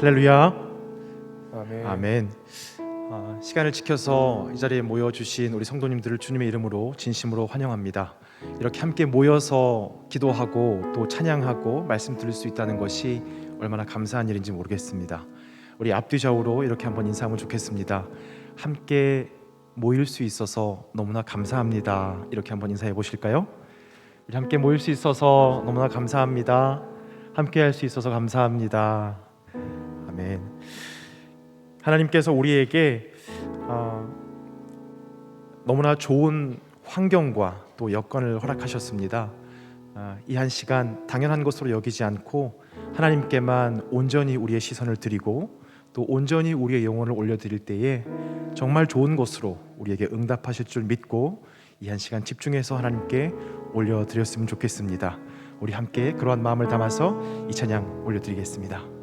할렐루야. 아멘. 아멘. 아, 시간을 지켜서 이 자리에 모여 주신 우리 성도님들을 주님의 이름으로 진심으로 환영합니다. 이렇게 함께 모여서 기도하고 또 찬양하고 말씀 들을 수 있다는 것이 얼마나 감사한 일인지 모르겠습니다. 우리 앞뒤 좌우로 이렇게 한번 인사하면 좋겠습니다. 함께 모일 수 있어서 너무나 감사합니다. 이렇게 한번 인사해 보실까요? 우리 함께 모일 수 있어서 너무나 감사합니다. 함께 할 수 있어서 감사합니다. 아멘. 하나님께서 우리에게 어, 너무나 좋은 환경과 또 여건을 허락하셨습니다. 아, 이한 시간 당연한 것으로 여기지 않고 하나님께만 온전히 우리의 시선을 드리고 또 온전히 우리의 영혼을 올려드릴 때에 정말 좋은 것으로 우리에게 응답하실 줄 믿고 이 한 시간 집중해서 하나님께 올려드렸으면 좋겠습니다. 우리 함께 그러한 마음을 담아서 이 찬양 올려드리겠습니다.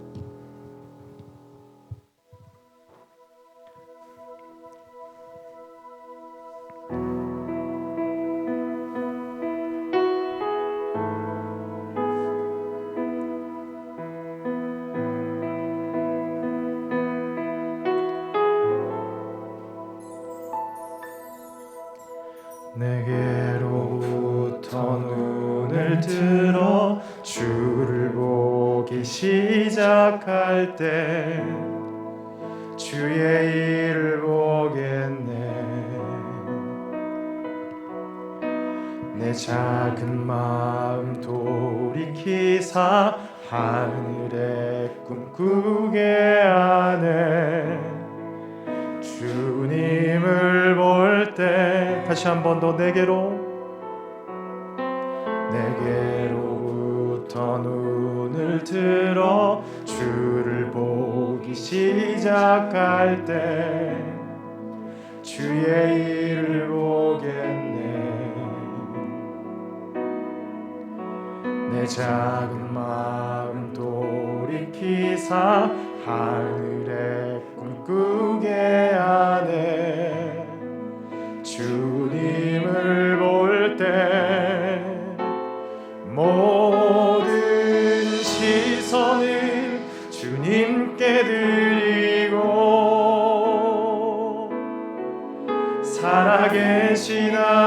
때 주의 일을 보겠네. 내 작은 마음 돌이키사 하늘에 꿈꾸게 하네. 주님을 볼 때 다시 한 번 더 내게로 내게로부터 눈을 들어 주를 보기 시작할 때 주의 일을 보겠네. 내 작은 마음 돌이키사 하늘에 꿈꾸게 하네 살아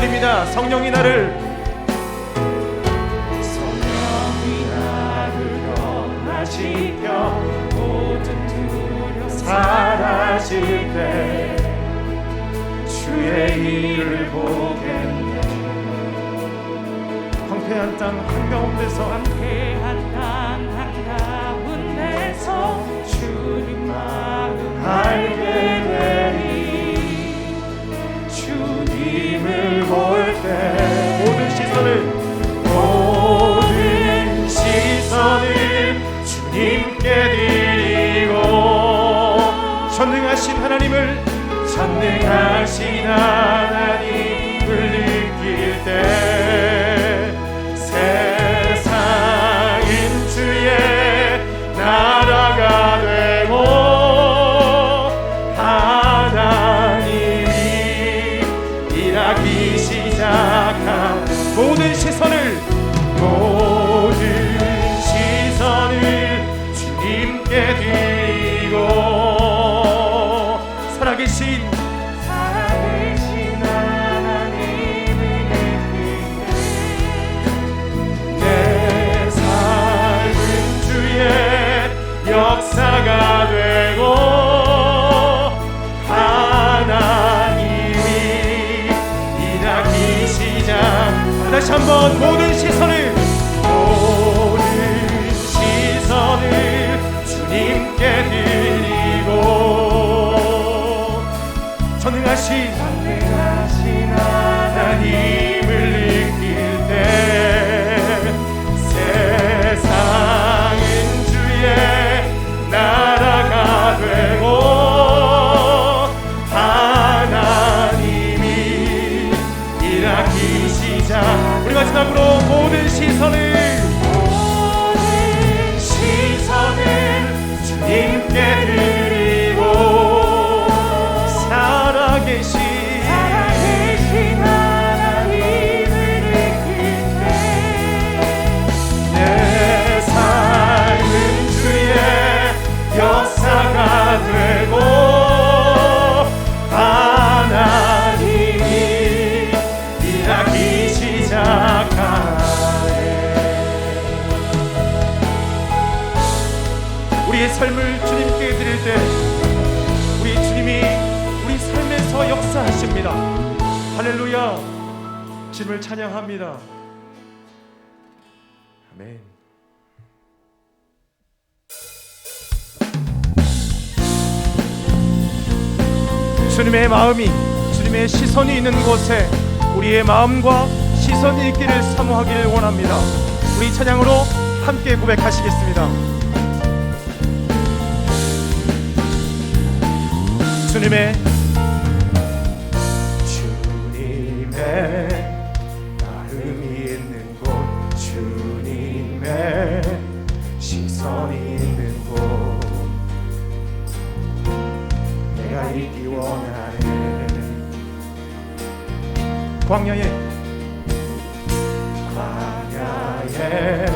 3절입니다. 성령이 나를 성령이 나를 떠나시며 모든 두려움 사라질 때 주의 일을 보겠네 황폐한 땅 한가운데서 황폐한 땅 한가운데서 주님 마음 알게 하나 한번 모든 시선을 주님을 찬양합니다. 아멘. 주님의 마음이 주님의 시선이 있는 곳에 우리의 마음과 시선이 있기를 사모하기를 원합니다. 우리 찬양으로 함께 고백하시겠습니다. 주님의 주님의 시선이 있는 곳 내가 있기 원하네 광야에 광야에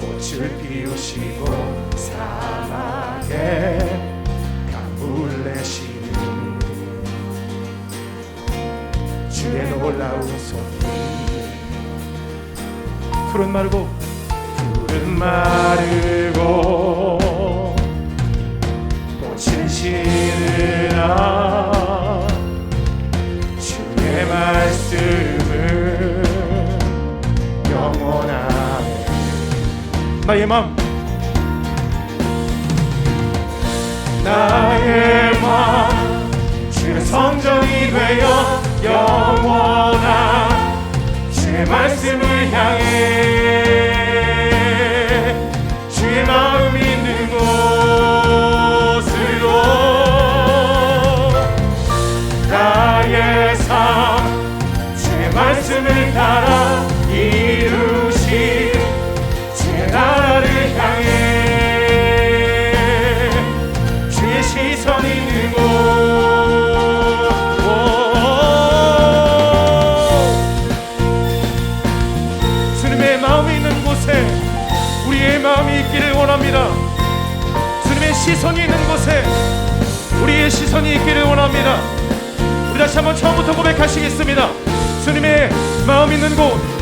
꽃을 피우시고 사막에 강물 내시는 주의 놀라운 손길 푸른 푸른 마르고 꽃은 시르라 주의 말씀은 영원하네 나의 마음. 나의 마음. 주의 성전이 되어 영원한 주의 말씀을 향해 시선이 있기를 원합니다. 다시 한번 처음부터 고백하시겠습니다. 주님의 마음 있는 곳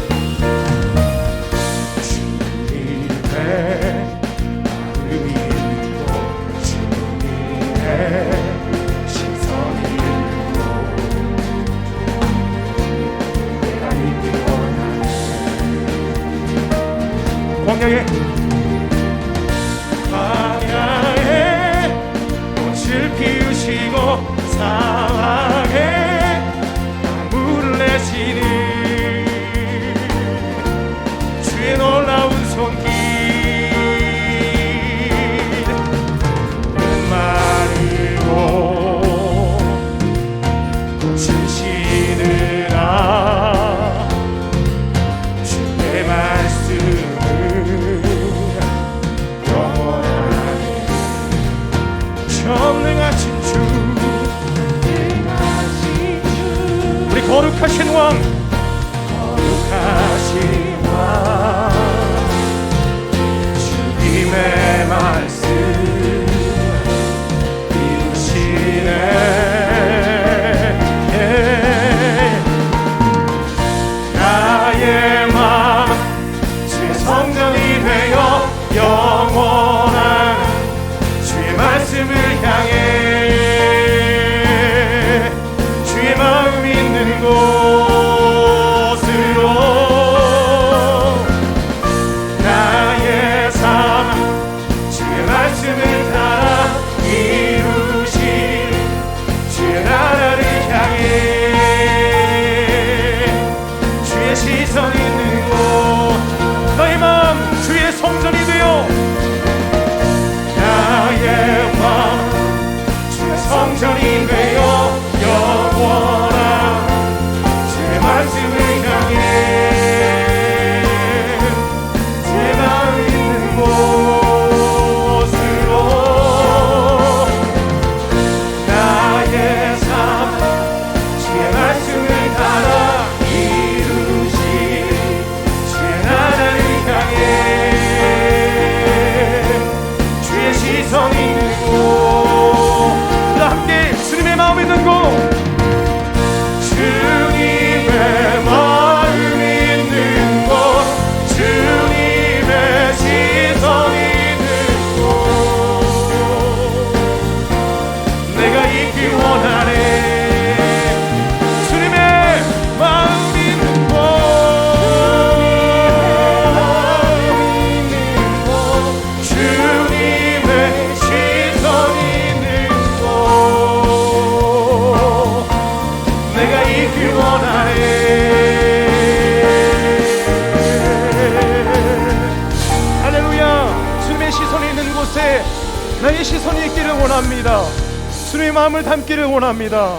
마음을 담기를 원합니다.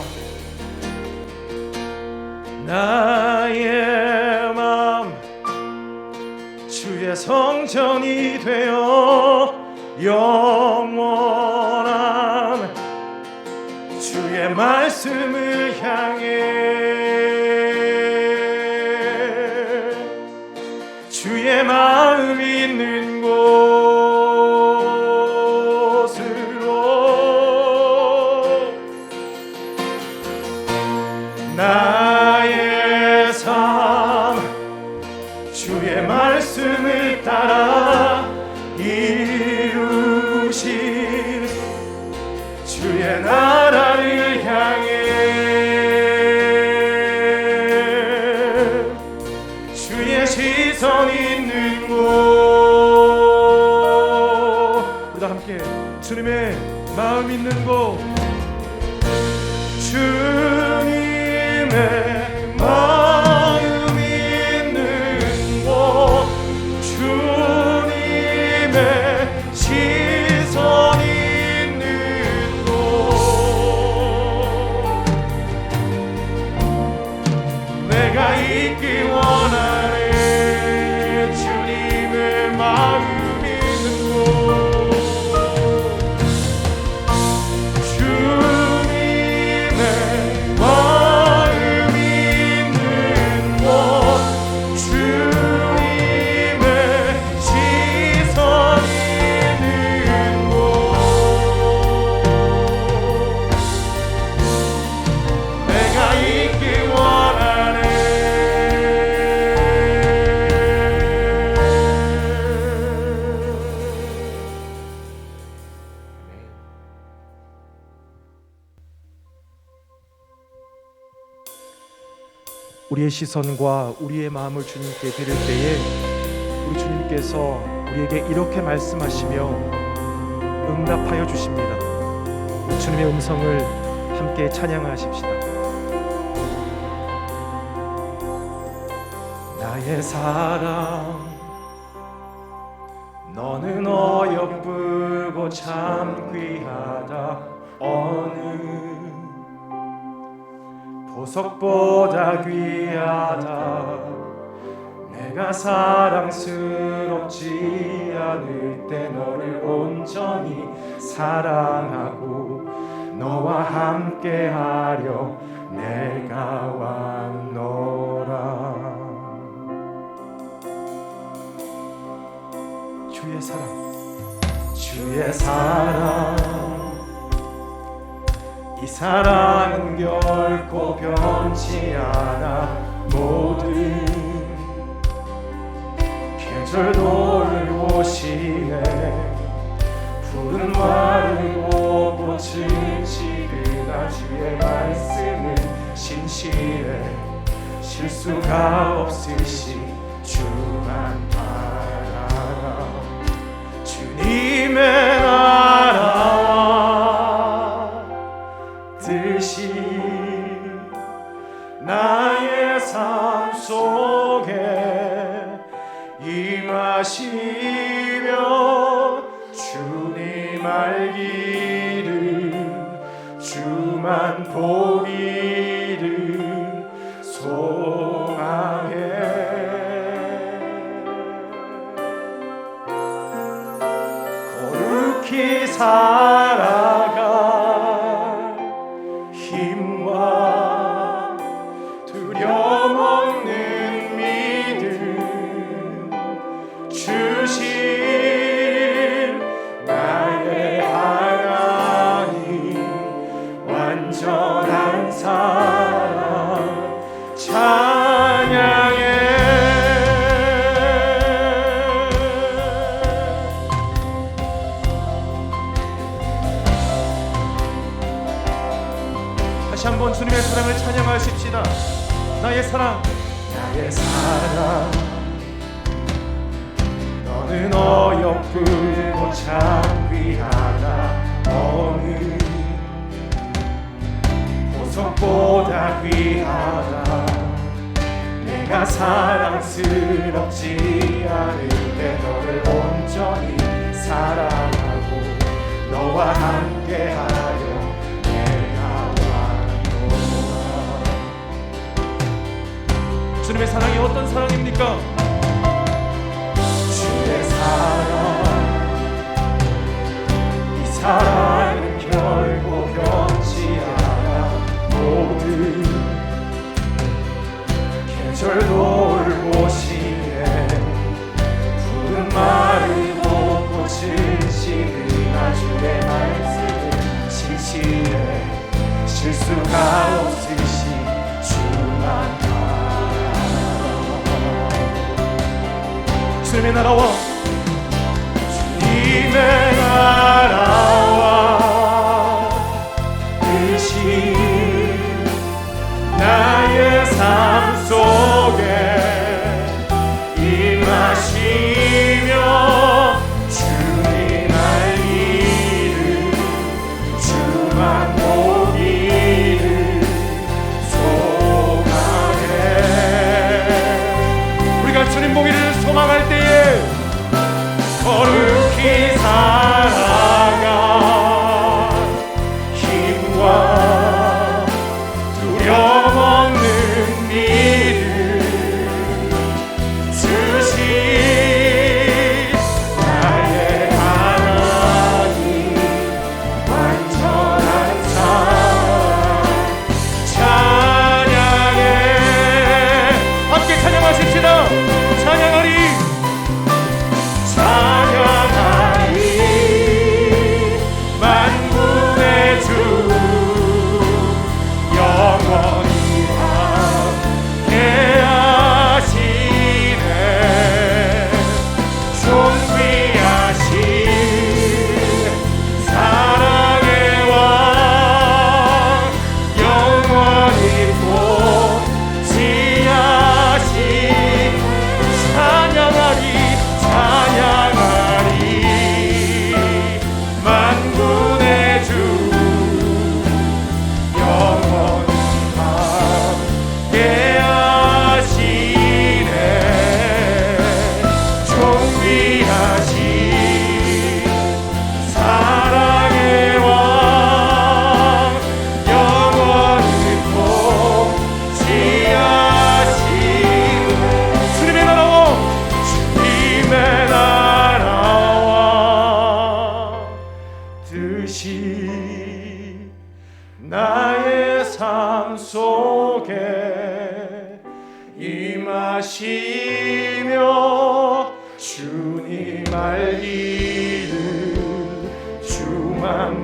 나의 마음 주의 성전이 되어 영원한 주의 말씀을 향해 주의 마음 있는 마음 있는 곳 주님의 시선과 우리의 마음을 주님께 드릴 때에 우리 주님께서 우리에게 이렇게 말씀하시며 응답하여 주십니다. 주님의 음성을 함께 찬양하십시다. 나의 사랑 너는 어여쁘고 참 귀하다 어느 보석보다 귀하다. 내가 사랑스럽지 않을 때 너를 온전히 사랑하고 너와 함께 하려 내가 왔노라. 주의 사랑 주의 사랑. 이 사랑은 결 코 변치 않아. 모든 계절 돌보시네. 푸른 마르고 꽃은 지르나 주의 말씀은 신실해. 실수가 없으시 주만 바라라. 주님의 알기를 주만 보기를 소망해. 거룩히 살 주님의 사랑을 찬양하십시다. 나의 사랑, 나의 사랑, 너는 어여쁘고 창귀하다. 너는 보석보다 귀하다. 내가 사랑스럽지 않을 때 너를 온전히 사랑하고 너와 함께하여 주님의 사랑이 어떤 사랑입니까? 주의 사랑. 이 사랑은 결코 변치 않아. 모든 계절 돌고 시에 푸른 말을 못 고치시는 아주의 말씀 진실에 실수가 없어. 주님의 나라와 주님의 나라. 마시며 주님 알기를 주만